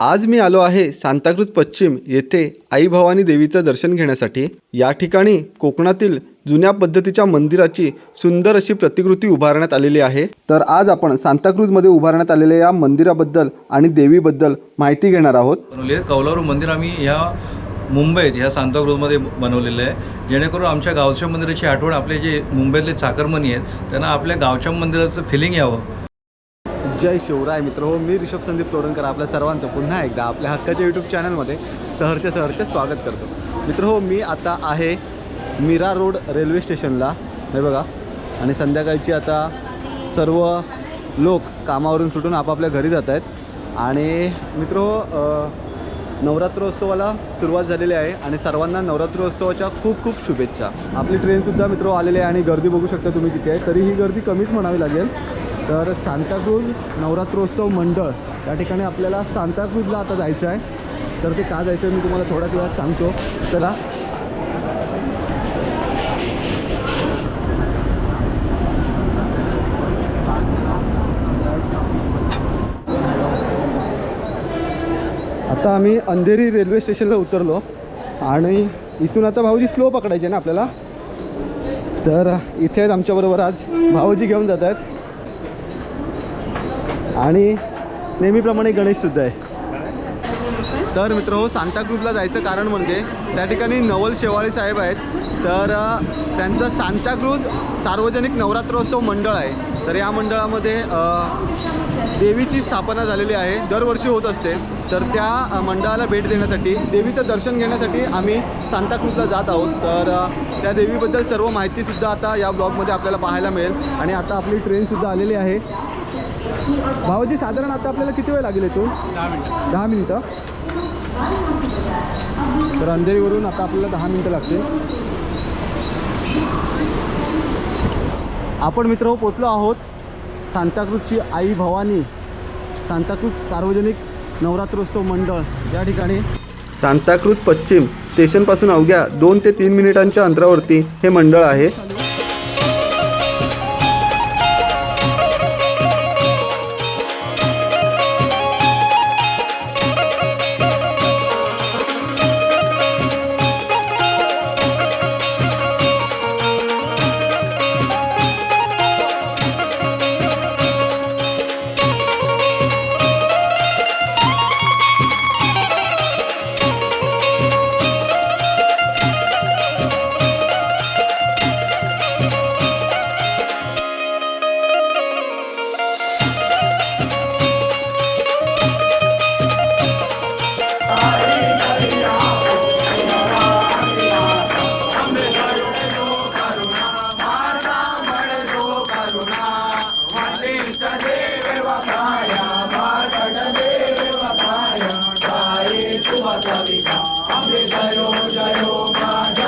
आज मी आलो आहे सांताक्रूज पश्चिम येथे आई भवानी देवीचं दर्शन घेण्यासाठी. या ठिकाणी कोकणातील जुन्या पद्धतीच्या मंदिराची सुंदर अशी प्रतिकृती उभारण्यात आलेली आहे. तर आज आपण सांताक्रूजमध्ये उभारण्यात आलेल्या या मंदिराबद्दल आणि देवीबद्दल माहिती घेणार आहोत. बनवली कौलारू मंदिर आम्ही या मुंबईत ह्या सांताक्रूजमध्ये बनवलेलं आहे. जेणेकरून आमच्या गावच्या मंदिराची आठवण आपले जे मुंबईतले चाकरमनी आहेत त्यांना आपल्या गावच्या मंदिराचं फिलिंग यावं. जय शिवराय मित्र हो मी ऋषभ संदीप तोरणकर आपल्या सर्वांचं पुन्हा एकदा आपल्या हक्काच्या यूट्यूब चॅनलमध्ये सहर्ष सहर्ष स्वागत करतो. मित्र हो मी आता आहे मीरा रोड रेल्वे स्टेशनला. हे बघा आणि संध्याकाळची आता सर्व लोक कामावरून सुटून आपापल्या घरी जात आहेत. आणि मित्र हो नवरात्रोत्सवाला सुरुवात झालेली आहे आणि सर्वांना नवरात्रोत्सवाच्या खूप खूप शुभेच्छा. आपली ट्रेनसुद्धा मित्र हो, आलेली आहे आणि गर्दी बघू शकता तुम्ही किती आहे. तरी ही गर्दी कमीच म्हणावी लागेल. तर सांताक्रूज नवरात्रोत्सव मंडळ या ठिकाणी आपल्याला सांताक्रूजला आता जायचं आहे. तर ते का जायचं आहे मी तुम्हाला थोड्याच वेळात सांगतो. चला. आता आम्ही अंधेरी रेल्वे स्टेशनला उतरलो आणि इथून आता भाऊजी स्लो पकडायचे ना आपल्याला. तर इथे आहेत आमच्याबरोबर आज भाऊजी घेऊन जात आहेत. आणि नेहमीप्रमाणे गणेशसुद्धा आहे. तर मित्र हो सांताक्रूजला जायचं कारण म्हणजे त्या ठिकाणी नवल शेवाळे साहेब आहेत. तर त्यांचं सांताक्रूज सार्वजनिक नवरात्रोत्सव मंडळ आहे. तर या मंडळामध्ये देवीची स्थापना झालेली आहे. दरवर्षी होत असते. तर त्या मंडळाला भेट देण्यासाठी देवीचं दर्शन घेण्यासाठी आम्ही सांताक्रूजला जात आहोत. तर त्या देवीबद्दल सर्व माहितीसुद्धा आता या ब्लॉगमध्ये आपल्याला पाहायला मिळेल. आणि आता आपली ट्रेनसुद्धा आलेली आहे. भावाजी साधारण आता आपल्याला किती वेळ लागेल इथून? दहा मिनिटं. दहा मिनिटं. तर अंधेरीवरून आता आपल्याला दहा मिनिटं लागतील. आपण मित्र पोचलो आहोत सांताक्रूजची आई भवानी सांताक्रूज सार्वजनिक नवरात्रोत्सव मंडळ या ठिकाणी. सांताक्रूज पश्चिम स्टेशनपासून अवघ्या दोन ते तीन मिनिटांच्या अंतरावरती हे मंडळ आहे. आम्ही जयो हो, जयो हो, माझ्या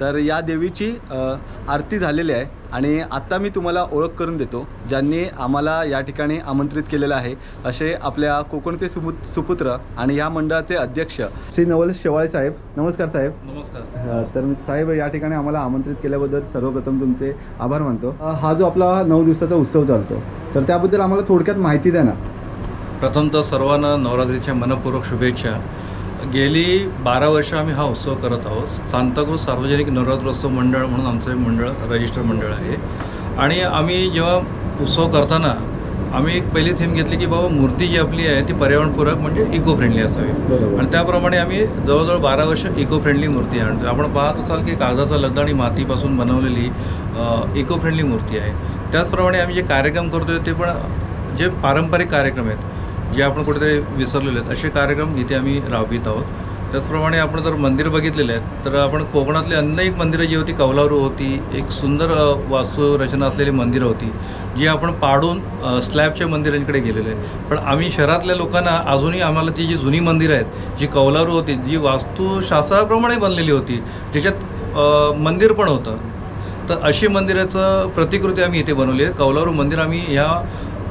तर या देवीची आरती झालेली आहे आणि आत्ता मी तुम्हाला ओळख करून देतो ज्यांनी आम्हाला या ठिकाणी आमंत्रित केलेलं आहे. असे आपल्या कोकणचे सुपु सुपुत्र आणि या मंडळाचे अध्यक्ष श्री नवल शेवाळे साहेब. नमस्कार साहेब. नमस्कार. तर मी साहेब या ठिकाणी आम्हाला आमंत्रित केल्याबद्दल सर्वप्रथम तुमचे आभार मानतो. हा जो आपला नऊ दिवसाचा उत्सव चालतो तर त्याबद्दल आम्हाला थोडक्यात माहिती द्या ना. प्रथमतः सर्वांना नवरात्रीच्या मनपूर्वक शुभेच्छा. गेली बारा वर्ष आम्ही हा उत्सव करत आहोत. सांताक्रूज सार्वजनिक नवरात्रोत्सव मंडळ म्हणून आमचं हे मंडळ रजिस्टर मंडळ आहे. आणि आम्ही जेव्हा उत्सव करताना आम्ही एक पहिली थीम घेतली की बाबा मूर्ती जी आपली आहे ती पर्यावरणपूरक म्हणजे इको फ्रेंडली असावी. आणि त्याप्रमाणे आम्ही जवळजवळ बारा वर्ष इको फ्रेंडली मूर्ती आणतो. आपण पाहत असाल की कागदाचा लगदा आणि मातीपासून बनवलेली इको फ्रेंडली मूर्ती आहे. त्याचप्रमाणे आम्ही जे कार्यक्रम करतो ते पण जे पारंपरिक कार्यक्रम आहेत जे आपण कुठेतरी विसरलेले आहेत असे कार्यक्रम इथे आम्ही राबवित आहोत. त्याचप्रमाणे आपण जर मंदिर बघितलेले आहेत तर आपण कोकणातली अनेक मंदिरं जी होती कौलारू होती एक सुंदर वास्तुरचना असलेली मंदिरं होती जी आपण पाडून स्लॅबच्या मंदिरांकडे गेलेले आहे पण आम्ही शहरातल्या लोकांना अजूनही आम्हाला ती जी जुनी मंदिरं आहेत जी कौलारू होती जी वास्तुशास्त्राप्रमाणे बनलेली होती त्याच्यात मंदिर पण होतं. तर अशी मंदिराचं प्रतिकृती आम्ही इथे बनवली आहे. कौलारू मंदिर आम्ही ह्या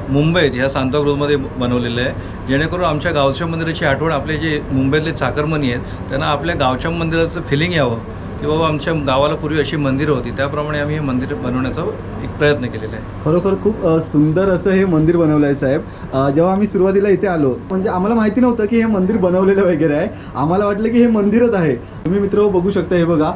मुंबईत ह्या सांताक्रूजमध्ये बनवलेलं आहे. जेणेकरून आमच्या गावच्या मंदिराची आठवण आपले जे मुंबईतले चाकरमनी आहेत त्यांना आपल्या गावच्या मंदिराचं फिलिंग यावं की बाबा आमच्या गावाला पूर्वी अशी मंदिरं होती. त्याप्रमाणे आम्ही हे मंदिर बनवण्याचा एक प्रयत्न केलेला आहे. खरोखर खूप सुंदर असं हे मंदिर बनवलं आहे साहेब जेव्हा आम्ही सुरुवातीला इथे आलो म्हणजे आम्हाला माहिती नव्हतं की हे मंदिर बनवलेलं वगैरे आहे. आम्हाला वाटलं की हे मंदिरच आहे. तुम्ही मित्र हो, बघू शकता हे बघा.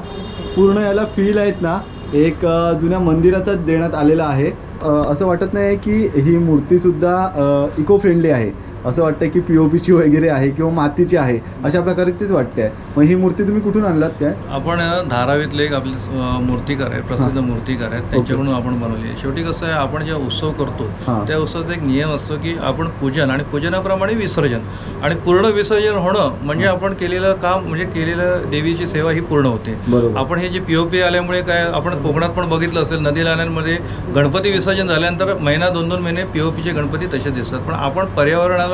पूर्ण याला फील आहेत ना एक जुन्या मंदिरातच देण्यात आलेला आहे. असं वाटत नाही की ही मूर्तीसुद्धा इको फ्रेंडली आहे. असं वाटतं की पी ओ पीची वगैरे आहे किंवा मातीची आहे अशा प्रकारचीच वाटते मग ही मूर्ती तुम्ही कुठून आणलात काय? आपण धारावीतले एक आपले मूर्तिकार आहेत प्रसिद्ध मूर्तिकार आहेत त्यांच्याकडून आपण बनवली आहे. शेवटी कसं आहे आपण जेव्हा उत्सव करतो. त्या उत्सवाचा एक नियम असतो की आपण पूजन आणि पूजनाप्रमाणे विसर्जन. आणि पूर्ण विसर्जन होणं म्हणजे आपण केलेलं काम म्हणजे केलेलं देवीची सेवा ही पूर्ण होते. आपण हे जे पी ओ पी आल्यामुळे काय आपण कोकणात पण बघितलं असेल नदी नाल्यांमध्ये गणपती विसर्जन झाल्यानंतर महिना दोन दोन महिने पी ओ पीचे गणपती तसे दिसतात. पण आपण पर्यावरणाला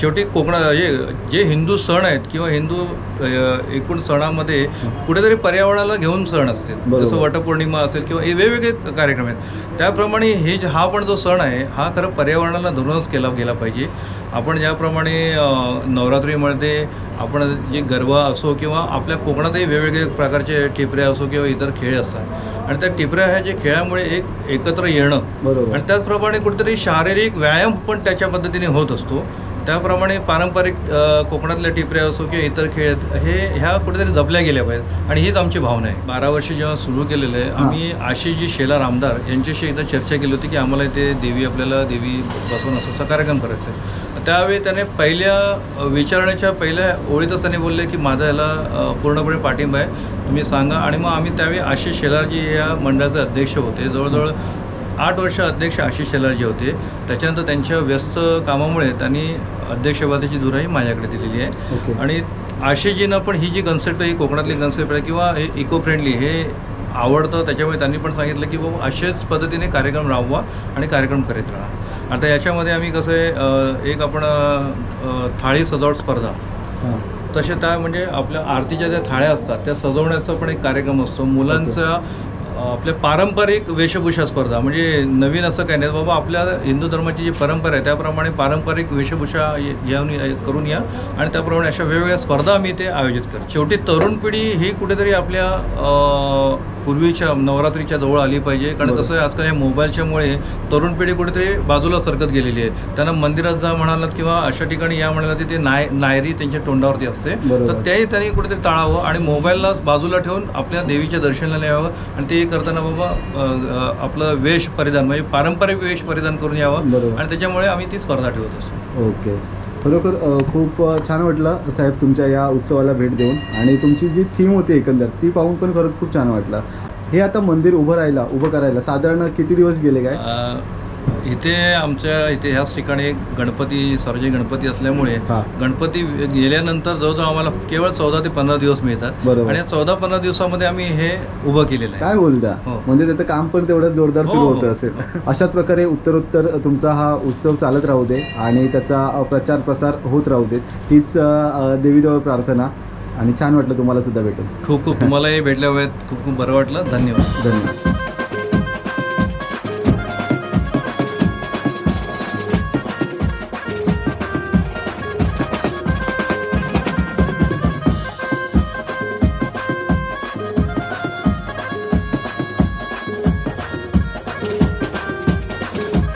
शेवटी कोकणा हे जे हिंदू सण आहेत किंवा हिंदू अ, एकूण सणामध्ये कुठेतरी पर्यावरणाला घेऊन सण असतील. बरोबर. जसं वटपौर्णिमा असेल किंवा हे वेगवेगळे कार्यक्रम आहेत. त्याप्रमाणे हे जे- हा पण जो सण आहे हा खरं पर्यावरणाला धरूनच केला गेला पाहिजे. आपण ज्याप्रमाणे अ, नवरात्रीमध्ये आपण जे गरबा असो किंवा आपल्या कोकणातही वेगवेगळे प्रकारचे टिपऱ्या असो किंवा इतर खेळ असतात आणि त्या टिपऱ्या ह्या जे खेळामुळे एक एकत्र येणं. बरोबर. आणि त्याचप्रमाणे कुठेतरी शारीरिक व्यायाम पण त्याच्या पद्धतीने होत असतो. त्याप्रमाणे पारंपरिक कोकणातल्या टिपऱ्या असो किंवा इतर खेळ हे ह्या कुठेतरी जपल्या गेल्या पाहिजेत. आणि हीच आमची भावना आहे. बारा वर्षी जेव्हा सुरू केलेलं आहे आम्ही आशिषजी शेलार आमदार यांच्याशी एकदा चर्चा केली होती की आम्हाला इथे देवी आपल्याला देवी बसवून असं असा कार्यक्रम करायचा आहे. त्यावेळी त्याने पहिल्या विचारण्याच्या पहिल्या ओळीतच त्याने बोलले की माझा याला पूर्णपणे पाठिंबा आहे. तुम्ही सांगा. आणि मग आम्ही त्यावेळी आशिष शेलारजी या मंडळाचे अध्यक्ष होते. जवळजवळ आठ वर्ष अध्यक्ष आशिष शेलारजी होते. त्याच्यानंतर त्यांच्या व्यस्त कामामुळे त्यांनी अध्यक्षपदाची धुराही माझ्याकडे दिलेली आहे. आणि आशिषजीनं पण ही जी कन्सेप्ट आहे ही कोकणातली कन्सेप्ट आहे किंवा हे इको फ्रेंडली हे आवडतं त्याच्यामुळे त्यांनी पण सांगितलं की बाबा असेच पद्धतीने कार्यक्रम राबवा आणि कार्यक्रम करीत राहा. आता याच्यामध्ये आम्ही कसं आहे एक आपण थाळी सजावट स्पर्धा. तसे त्या म्हणजे आपल्या आरतीच्या ज्या थाळ्या असतात त्या सजवण्याचा पण एक कार्यक्रम असतो. मुलांचा आपल्या पारंपरिक वेशभूषा स्पर्धा. म्हणजे नवीन असं काही नाही. बाबा आपल्या हिंदू धर्माची जी परंपरा आहे त्याप्रमाणे पारंपरिक वेशभूषा घेऊन करून या. आणि त्याप्रमाणे अशा वेगवेगळ्या स्पर्धा आम्ही इथे आयोजित करतो. शेवटी तरुण पिढी ही कुठेतरी आपल्या पूर्वीच्या नवरात्रीच्या जवळ आली पाहिजे कारण. कसं आहे आजकाल या मोबाईलच्यामुळे तरुण पिढी कुठेतरी बाजूला सरकत गेलेली आहे त्यांना मंदिरात जा म्हणालात किंवा अशा ठिकाणी या म्हणालात की ते नाय नायरी त्यांच्या तोंडावरती असते. तर त्याही त्यांनी कुठेतरी टाळावं आणि मोबाईलला बाजूला ठेवून आपल्या देवीच्या दर्शनाला यावं आणि ते करताना बाबा आपलं वेश परिधान म्हणजे पारंपरिक वेश परिधान करून यावं. आणि त्याच्यामुळे आम्ही ती स्पर्धा ठेवत असतो ओके खरोखर खूप छान वाटलं साहेब तुमच्या या उत्सवाला भेट देऊन आणि तुमची जी थीम होती एकंदर ती पाहून पण खरंच खूप छान वाटलं. हे आता मंदिर उभं राहायला उभं करायला साधारण किती दिवस गेले काय? इथे आमच्या इथे ह्याच ठिकाणी गणपती सार्वजनिक गणपती असल्यामुळे हां. गणपती गेल्यानंतर जवळजवळ आम्हाला केवळ चौदा ते पंधरा दिवस मिळतात. बरोबर. आणि या चौदा पंधरा दिवसामध्ये आम्ही हे उभं केलेलं आहे. काय बोलता हो. म्हणजे त्याचं काम पण तेवढंच जोरदार सुरू हो, होतं हो. असेल. अशाच प्रकारे उत्तरोत्तर तुमचा हा उत्सव चालत राहू दे आणि त्याचा अ, प्रचार प्रसार होत राहू दे. हीच अ, अ, देवीजवळ प्रार्थना आणि छान वाटलं तुम्हाला सुद्धा भेटून. खूप खूप. तुम्हालाही भेटल्या वेळेत खूप खूप बरं वाटलं. धन्यवाद. धन्यवाद.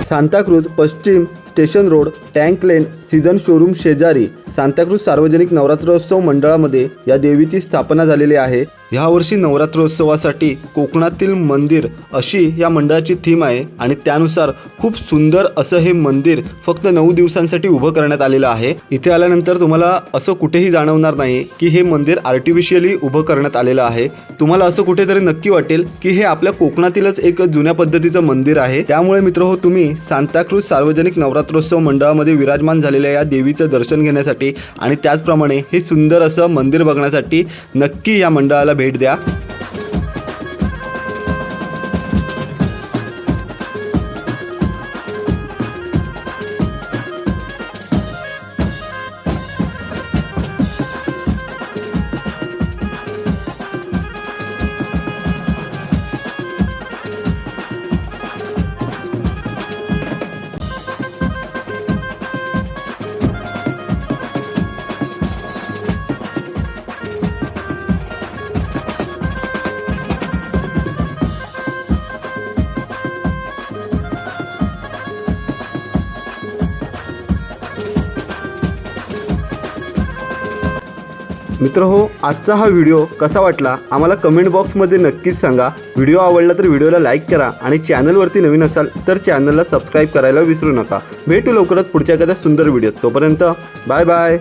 सांताक्रूज पश्चिम station road tank lane season showroom शेजारी सांताक्रूज सार्वजनिक नवरात्रोत्सव मंडळामध्ये या देवीची स्थापना झालेली आहे. यावर्षी नवरात्रोत्सवासाठी कोकणातील मंदिर अशी या मंडळाची थीम आहे आणि त्यानुसार खूप सुंदर असं हे मंदिर फक्त नऊ दिवसांसाठी उभं करण्यात आलेलं आहे. इथे आल्यानंतर तुम्हाला असं कुठेही जाणवणार नाही की हे मंदिर आर्टिफिशियली उभं करण्यात आलेलं आहे. तुम्हाला असं कुठेतरी नक्की वाटेल की हे आपल्या कोकणातीलच एक जुन्या पद्धतीचं मंदिर आहे. त्यामुळे मित्र हो तुम्ही सांताक्रूज सार्वजनिक नवरात्रोत्सव मंडळामध्ये विराजमान झालेल्या या देवीचं दर्शन घेण्यासाठी आणि त्याचप्रमाणे हे सुंदर असं मंदिर बघण्यासाठी नक्की या मंडळाला भेट द्या. मित्र हो आजचा हा व्हिडिओ कसा वाटला? आम्हाला कमेंट बॉक्समध्ये नक्कीच सांगा. व्हिडिओ आवडला तर व्हिडिओला लाईक करा आणि चॅनलवरती नवीन असाल तर चॅनलला सबस्क्राईब करायला विसरू नका. भेटू लवकरच पुढच्या एखाद्या सुंदर व्हिडिओत तोपर्यंत बाय बाय